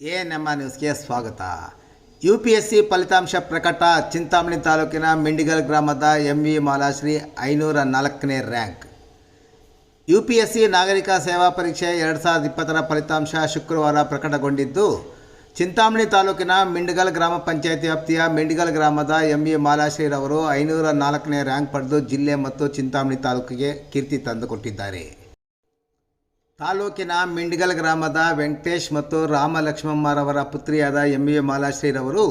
A ನಮ್ಮ ನ್ಯೂಸ್ಗೆ ಸ್ವಾಗತ. ಯು ಪಿ ಎಸ್ ಸಿ ಫಲಿತಾಂಶ ಪ್ರಕಟ, ಚಿಂತಾಮಣಿ ತಾಲೂಕಿನ ಮಿಂಡಿಗಲ್ ಗ್ರಾಮದ ಎಂ ವಿ ಮಾಲಾಶ್ರೀ ಐನೂರ ನಾಲ್ಕನೇ rank. U P S C ನಾಗರಿಕ ಸೇವಾ ಪರೀಕ್ಷೆ ಎರಡು ಸಾವಿರದ ಇಪ್ಪತ್ತರ ಫಲಿತಾಂಶ ಶುಕ್ರವಾರ ಪ್ರಕಟಗೊಂಡಿದ್ದು, ಚಿಂತಾಮಣಿ ತಾಲೂಕಿನ ಮಿಂಡಿಗಲ್ ಗ್ರಾಮ ಪಂಚಾಯಿತಿ ವ್ಯಾಪ್ತಿಯ ಮಿಂಡಿಗಲ್ ಗ್ರಾಮದ ಎಂ ವಿ ಮಾಲಾಶ್ರೀರವರು ಐನೂರ ನಾಲ್ಕನೇ ರ್ಯಾಂಕ್ ಪಡೆದು ಜಿಲ್ಲೆ ಮತ್ತು ಚಿಂತಾಮಣಿ ತಾಲೂಕಿಗೆ ಕೀರ್ತಿ ತಂದುಕೊಟ್ಟಿದ್ದಾರೆ. ತಾಲೂಕಿನ ಮಿಂಡ್ಗಲ್ ಗ್ರಾಮದ ವೆಂಕಟೇಶ್ ಮತ್ತು ರಾಮ ಲಕ್ಷ್ಮಮ್ಮರವರ ಪುತ್ರಿಯಾದ ಎಂ ಎ ಮಾಲಾಶ್ರೀರವರು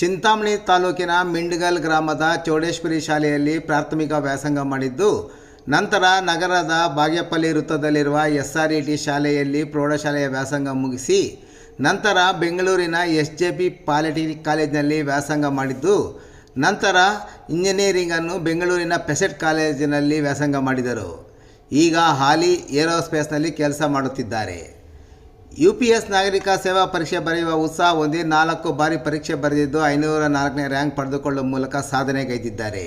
ಚಿಂತಾಮಣಿ ತಾಲೂಕಿನ ಮಿಂಡ್ಗಲ್ ಗ್ರಾಮದ ಚೌಡೇಶ್ವರಿ ಶಾಲೆಯಲ್ಲಿ ಪ್ರಾಥಮಿಕ ವ್ಯಾಸಂಗ ಮಾಡಿದ್ದು, ನಂತರ ನಗರದ ಬಾಗೇಪಲ್ಲಿ ವೃತ್ತದಲ್ಲಿರುವ ಎಸ್ ಆರ್ ಇ ಟಿ ಶಾಲೆಯಲ್ಲಿ ಪ್ರೌಢಶಾಲೆಯ ವ್ಯಾಸಂಗ ಮುಗಿಸಿ, ನಂತರ ಬೆಂಗಳೂರಿನ ಎಸ್ ಜೆ ಪಿ ಪಾಲಿಟೆಕ್ನಿಕ್ ಕಾಲೇಜಿನಲ್ಲಿ ವ್ಯಾಸಂಗ ಮಾಡಿದ್ದು, ನಂತರ ಇಂಜಿನಿಯರಿಂಗನ್ನು ಬೆಂಗಳೂರಿನ ಪೆಸೆಟ್ ಕಾಲೇಜಿನಲ್ಲಿ ವ್ಯಾಸಂಗ ಮಾಡಿದರು. ಈಗ ಹಾಲಿ ಏರೋಸ್ಪೇಸ್ನಲ್ಲಿ ಕೆಲಸ ಮಾಡುತ್ತಿದ್ದಾರೆ. ಯು ಪಿ ಎಸ್ ನಾಗರಿಕ ಸೇವಾ ಪರೀಕ್ಷೆ ಬರೆಯುವ ಉತ್ಸಾಹ ಹೊಂದಿ ನಾಲ್ಕು ಬಾರಿ ಪರೀಕ್ಷೆ ಬರೆದಿದ್ದು ಐನೂರ ನಾಲ್ಕನೇ ರ್ಯಾಂಕ್ ಪಡೆದುಕೊಳ್ಳುವ ಮೂಲಕ ಸಾಧನೆಗೈದಿದ್ದಾರೆ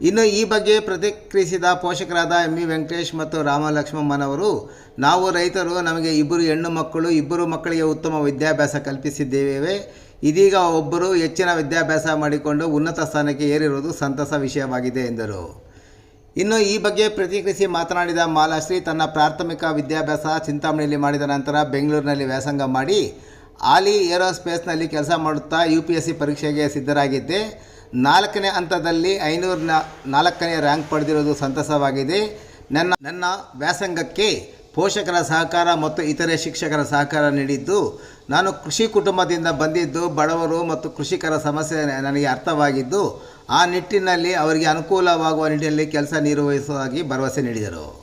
ಇನ್ನು ಈ ಬಗ್ಗೆ ಪ್ರತಿಕ್ರಿಯಿಸಿದ ಪೋಷಕರಾದ ಎಂ ವಿ ವೆಂಕಟೇಶ್ ಮತ್ತು ರಾಮಲಕ್ಷ್ಮಮ್ಮನವರು ನಾವು ರೈತರು ನಮಗೆ ಇಬ್ಬರು ಹೆಣ್ಣು ಮಕ್ಕಳು, ಇಬ್ಬರು ಮಕ್ಕಳಿಗೆ ಉತ್ತಮ ವಿದ್ಯಾಭ್ಯಾಸ ಕಲ್ಪಿಸಿದ್ದೇವೆ. ಇದೀಗ ಒಬ್ಬರು ಹೆಚ್ಚಿನ ವಿದ್ಯಾಭ್ಯಾಸ ಮಾಡಿಕೊಂಡು ಉನ್ನತ ಸ್ಥಾನಕ್ಕೆ ಏರಿರುವುದು ಸಂತಸ ವಿಷಯವಾಗಿದೆ ಎಂದರು. ಇನ್ನು ಈ ಬಗ್ಗೆ ಪ್ರತಿಕ್ರಿಯಿಸಿ ಮಾತನಾಡಿದ ಮಾಲಾಶ್ರೀ ತನ್ನ ಪ್ರಾಥಮಿಕ ವಿದ್ಯಾಭ್ಯಾಸ ಚಿಂತಾಮಣಿಯಲ್ಲಿ ಮಾಡಿದ ನಂತರ ಬೆಂಗಳೂರಿನಲ್ಲಿ ವ್ಯಾಸಂಗ ಮಾಡಿ ಆಲಿ ಏರೋಸ್ಪೇಸ್ನಲ್ಲಿ ಕೆಲಸ ಮಾಡುತ್ತಾ ಯು ಪಿ ಎಸ್ ಸಿ ಪರೀಕ್ಷೆಗೆ ಸಿದ್ಧರಾಗಿದ್ದೆ. ನಾಲ್ಕನೇ ಹಂತದಲ್ಲಿ ಐನೂರ ನಾಲ್ಕನೇ ರ್ಯಾಂಕ್ ಪಡೆದಿರುವುದು ಸಂತಸವಾಗಿದೆ. ನನ್ನ ನನ್ನ ವ್ಯಾಸಂಗಕ್ಕೆ ಪೋಷಕರ ಸಹಕಾರ ಮತ್ತು ಇತರೆ ಶಿಕ್ಷಕರ ಸಹಕಾರ ನೀಡಿದ್ದು, ನಾನು ಕೃಷಿ ಕುಟುಂಬದಿಂದ ಬಂದಿದ್ದು, ಬಡವರು ಮತ್ತು ಕೃಷಿಕರ ಸಮಸ್ಯೆ ನನಗೆ ಅರ್ಥವಾಗಿದ್ದು, ಆ ನಿಟ್ಟಿನಲ್ಲಿ ಅವರಿಗೆ ಅನುಕೂಲವಾಗುವ ನಿಟ್ಟಿನಲ್ಲಿ ಕೆಲಸ ನಿರ್ವಹಿಸುವುದಾಗಿ ಭರವಸೆ ನೀಡಿದರು.